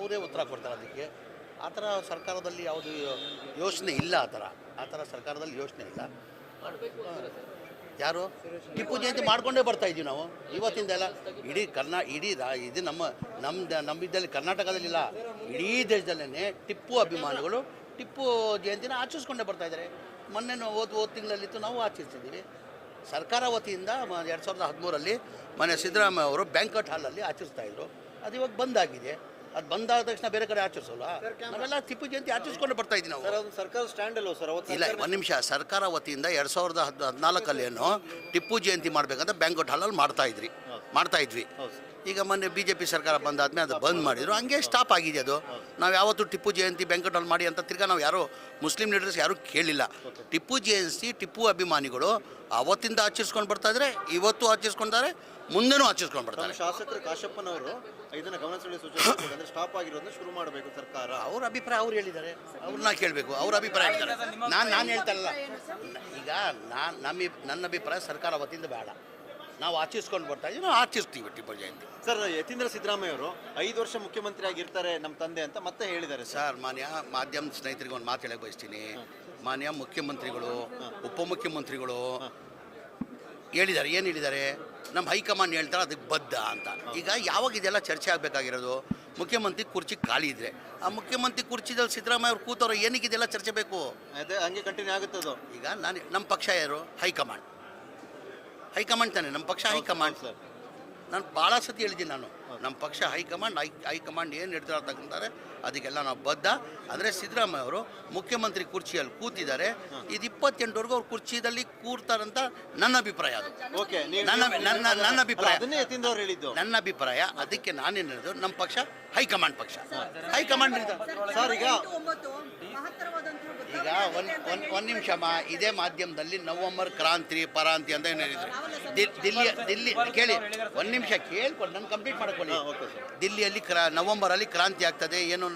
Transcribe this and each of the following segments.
ಅವರೇ ಉತ್ತರ ಕೊಡ್ತಾರೆ ಅದಕ್ಕೆ. ಆ ಥರ ಸರ್ಕಾರದಲ್ಲಿ ಯಾವುದು ಯೋಚನೆ ಇಲ್ಲ ಆ ಥರ. ಆ ಥರ ಸರ್ಕಾರದಲ್ಲಿ ಯೋಚನೆ ಇಲ್ಲ. ಯಾರು? ಟಿಪ್ಪು ಜಯಂತಿ ಮಾಡ್ಕೊಂಡೇ ಬರ್ತಾ ಇದ್ದೀವಿ ನಾವು. ಇವತ್ತಿಂದ ಎಲ್ಲ ಇಡೀ ಕರ್ನಾ, ಇಡೀ ಇದು ನಮ್ಮ ನಮ್ಮ ನಮ್ಮಿದ್ದಲ್ಲಿ ಕರ್ನಾಟಕದಲ್ಲಿಲ್ಲ. ಇಡೀ ದೇಶದಲ್ಲೇ ಟಿಪ್ಪು ಅಭಿಮಾನಿಗಳು ಟಿಪ್ಪು ಜಯಂತಿನ ಆಚರಿಸ್ಕೊಂಡೇ ಬರ್ತಾ ಇದ್ದಾರೆ. ಮೊನ್ನೆ ಓದ್ ಓದ್ ತಿಂಗಳಲ್ಲಿತ್ತು ನಾವು ಆಚರಿಸಿದ್ದೀವಿ. ಸರ್ಕಾರ ವತಿಯಿಂದ ಎರಡು ಸಾವಿರದ ಹದಿಮೂರಲ್ಲಿ ಮನೆ ಸಿದ್ದರಾಮಯ್ಯ ಅವರು ಬ್ಯಾಂಕಟ್ ಹಾಲಲ್ಲಿ ಆಚರಿಸ್ತಾ ಇದ್ರು. ಅದು ಇವಾಗ ಬಂದಾಗಿದೆ ಅದು ಬಂದಾದ ತಕ್ಷಣ ಬೇರೆ ಕಡೆ ಆಚರಿಸೋಲ್ಲ? ನಾವೆಲ್ಲ ಟಿಪ್ಪು ಜಯಂತಿ ಆಚರಿಸ್ಕೊಂಡು ಬರ್ತಾ ಇದ್ದೀವಿ ನಾವು. ಸರ್ಕಾರ ಸ್ಟ್ಯಾಂಡ್ ಅಲ್ವ ಸರ್? ಇಲ್ಲ ಒಂದು ನಿಮಿಷ. ಸರ್ಕಾರ ವತಿಯಿಂದ ಎರಡು ಸಾವಿರದ ಹದ್ ಹದಿನಾಲ್ಕಲ್ಲಿ ಏನು ಟಿಪ್ಪು ಜಯಂತಿ ಮಾಡಬೇಕಂತ ಬ್ಯಾಂಕೋಟ್ ಹಾಲಲ್ಲಿ ಮಾಡ್ತಾ ಇದ್ರಿ. ಮಾಡ್ತಾ ಇದ್ವಿ. ಈಗ ಮೊನ್ನೆ ಬಿ ಜೆ ಪಿ ಸರ್ಕಾರ ಬಂದಾದ್ಮೇಲೆ ಅದು ಬಂದ್ ಮಾಡಿದ್ರು. ಹಂಗೆ ಸ್ಟಾಪ್ ಆಗಿದೆ ಅದು. ನಾವು ಯಾವತ್ತೂ ಟಿಪ್ಪು ಜಯಂತಿ ಬ್ಯಾಂಕೋಟ್ ಹಾಲ್ ಮಾಡಿ ಅಂತ ತಿರ್ಗಾ ನಾವು ಯಾರು ಮುಸ್ಲಿಂ ಲೀಡರ್ಸ್ ಯಾರೂ ಕೇಳಿಲ್ಲ. ಟಿಪ್ಪು ಜಯಂತಿ ಟಿಪ್ಪು ಅಭಿಮಾನಿಗಳು ಅವತ್ತಿಂದ ಆಚರಿಸ್ಕೊಂಡು ಬರ್ತಾ ಇದ್ರೆ ಇವತ್ತು ಆಚರಿಸ್ಕೊಂತಾರೆ ಮುಂದೆನೂ ಆಚರಿಸ್ಕೊಂಡು ನಮ್ಮ ಬರ್ತಾರೆ ಶಾಸಕರು ಕಾಶಪ್ಪನವರು ಇದನ್ನ ಗಮನ ಸೆಳೆಯುವ ಸೂಚನೆ ಅಂದ್ರೆ ಸ್ಟಾಪ್ ಆಗಿರೋದನ್ನ ಶುರು ಮಾಡಬೇಕು ಸರ್ಕಾರ. ಅವ್ರ ಅಭಿಪ್ರಾಯ ಅವ್ರು ಹೇಳಿದ್ದಾರೆ. ಅವ್ರನ್ನ ಕೇಳಬೇಕು. ಅವ್ರ ಅಭಿಪ್ರಾಯ ಹೇಳಿದ್ದಾರೆ. ನಾನು ನಾನು ಹೇಳ್ತಾರಲ್ಲ ಈಗ ನಾನು ನಮ್ಮ ನನ್ನ ಅಭಿಪ್ರಾಯ ಸರ್ಕಾರ ವತಿಯಿಂದ ಬೇಡ. ನಾವು ಆಚರಿಸ್ಕೊಂಡು ಬರ್ತಾ ಇದ್ದೀವಿ ನಾವು ಆಚರಿಸ್ತೀವಿ ಟಿಪ್ಪು ಜಯಂತಿ. ಸರ್ ಯತೀಂದ್ರ ಸಿದ್ದರಾಮಯ್ಯ ಅವರು ಐದು ವರ್ಷ ಮುಖ್ಯಮಂತ್ರಿ ಆಗಿರ್ತಾರೆ ನಮ್ಮ ತಂದೆ ಅಂತ ಮತ್ತೆ ಹೇಳಿದ್ದಾರೆ ಸರ್. ಸರ್ ಮಾನ್ಯ ಮಾಧ್ಯಮ ಸ್ನೇಹಿತರಿಗೆ ಒಂದು ಮಾತು ಹೇಳಕ್ಕೆ ಬಯಸ್ತೀನಿ. ಮಾನ್ಯ ಮುಖ್ಯಮಂತ್ರಿಗಳು ಉಪಮುಖ್ಯಮಂತ್ರಿಗಳು ಹೇಳಿದ್ದಾರೆ. ಏನು ಹೇಳಿದ್ದಾರೆ? ನಮ್ಮ ಹೈಕಮಾಂಡ್ ಹೇಳ್ತಾರೆ ಅದಕ್ಕೆ ಬದ್ಧ ಅಂತ. ಈಗ ಯಾವಾಗ ಇದೆಲ್ಲ ಚರ್ಚೆ ಆಗಬೇಕಾಗಿರೋದು? ಮುಖ್ಯಮಂತ್ರಿ ಕುರ್ಚಿ ಖಾಲಿ ಇದ್ರೆ. ಆ ಮುಖ್ಯಮಂತ್ರಿ ಕುರ್ಚಿದಲ್ಲಿ ಸಿದ್ದರಾಮಯ್ಯ ಅವ್ರು ಕೂತವ್ರು ಏನಕ್ಕೆ ಇದೆಲ್ಲ ಚರ್ಚೆ ಬೇಕು? ಅದೇ ಹಂಗೆ ಕಂಟಿನ್ಯೂ ಆಗುತ್ತೆ ಅದು. ಈಗ ನಾನು ನಮ್ಮ ಪಕ್ಷ ಯಾರು? ಹೈಕಮಾಂಡ್. ಹೈಕಮಾಂಡ್ ತಾನೆ? ನಮ್ಮ ಪಕ್ಷ ಹೈಕಮಾಂಡ್. ಸರ್. ನಾನು ಭಾಳ ಸತಿ ಹೇಳಿದ್ದೀನಿ ನಾನು. ನಮ್ಮ ಪಕ್ಷ ಹೈಕಮಾಂಡ್ ಹೈ ಹೈಕಮಾಂಡ್ ಏನು ನಿರ್ಧಾರ ತಗೊಂತಾರೆ ಅದಕ್ಕೆಲ್ಲ ನಾವು ಬದ್ಧ. ಅಂದರೆ ಸಿದ್ದರಾಮಯ್ಯ ಅವರು ಮುಖ್ಯಮಂತ್ರಿ ಕುರ್ಚಿಯಲ್ಲಿ ಕೂತಿದ್ದಾರೆ. ಇದು ಇಪ್ಪತ್ತೆಂಟವರೆಗೂ ಅವ್ರು ಕುರ್ಚಿದಲ್ಲಿ ಕೂರ್ತಾರಂತ ನನ್ನ ಅಭಿಪ್ರಾಯ ಅದು. ಓಕೆ ನನ್ನ ನನ್ನ ನನ್ನ ಅಭಿಪ್ರಾಯ. ನನ್ನ ಅಭಿಪ್ರಾಯ ಅದಕ್ಕೆ ನಾನೇನು ಹೇಳಿದ್ರು ನಮ್ಮ ಪಕ್ಷ ಹೈಕಮಾಂಡ್ ಪಕ್ಷ. ಹೈಕಮಾಂಡ್ ನಿರ್ಧಾರ ಈಗ ಒಂದು ಒಂದು ಒಂದು ನಿಮಿಷಮ್ಮ ಇದೇ ಮಾಧ್ಯಮದಲ್ಲಿ ನವಂಬರ್ ಕ್ರಾಂತಿ ಪರಾಂತಿ ಅಂತ ಏನು ಹೇಳಿದ್ರು? ದಿ- ದಿಲ್ಲಿ ದಿಲ್ಲಿ ಕೇಳಿ ಒಂದು ನಿಮಿಷ ಕೇಳ್ಕೊಂಡು ನಾನು ಕಂಪ್ಲೀಟ್ ಮಾಡ್ಕೊಳ್ಳಿ. ಹಾ, ಓಕೆ ಸರ್. ದಿಲ್ಲಿಯಲ್ಲಿ ಕ್ರಾ ನವಂಬರಲ್ಲಿ ಕ್ರಾಂತಿ ಆಗ್ತದೆ ಏನು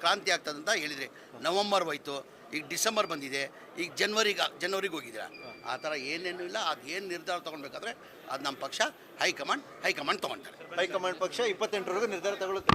ಕ್ರಾಂತಿ ಆಗ್ತದೆ ಅಂತ ಹೇಳಿದ್ರಿ. ನವಂಬರ್ ಹೋಯ್ತು ಈಗ ಡಿಸೆಂಬರ್ ಬಂದಿದೆ ಈಗ ಜನ್ವರಿಗೆ ಜನವರಿಗೆ ಹೋಗಿದ್ದೀರಾ? ಆ ಥರ ಏನೇನು ಇಲ್ಲ ಅದು ಏನು ನಿರ್ಧಾರ ತೊಗೊಳ್ಬೇಕಾದ್ರೆ ಅದು ನಮ್ಮ ಪಕ್ಷ ಹೈಕಮಾಂಡ್ ಹೈಕಮಾಂಡ್ ತೊಗೊಳ್ತಾರೆ ಹೈಕಮಾಂಡ್ ಪಕ್ಷ ಇಪ್ಪತ್ತೆಂಟರವರೆಗೂ ನಿರ್ಧಾರ ತಗೊಳುತ್ತೆ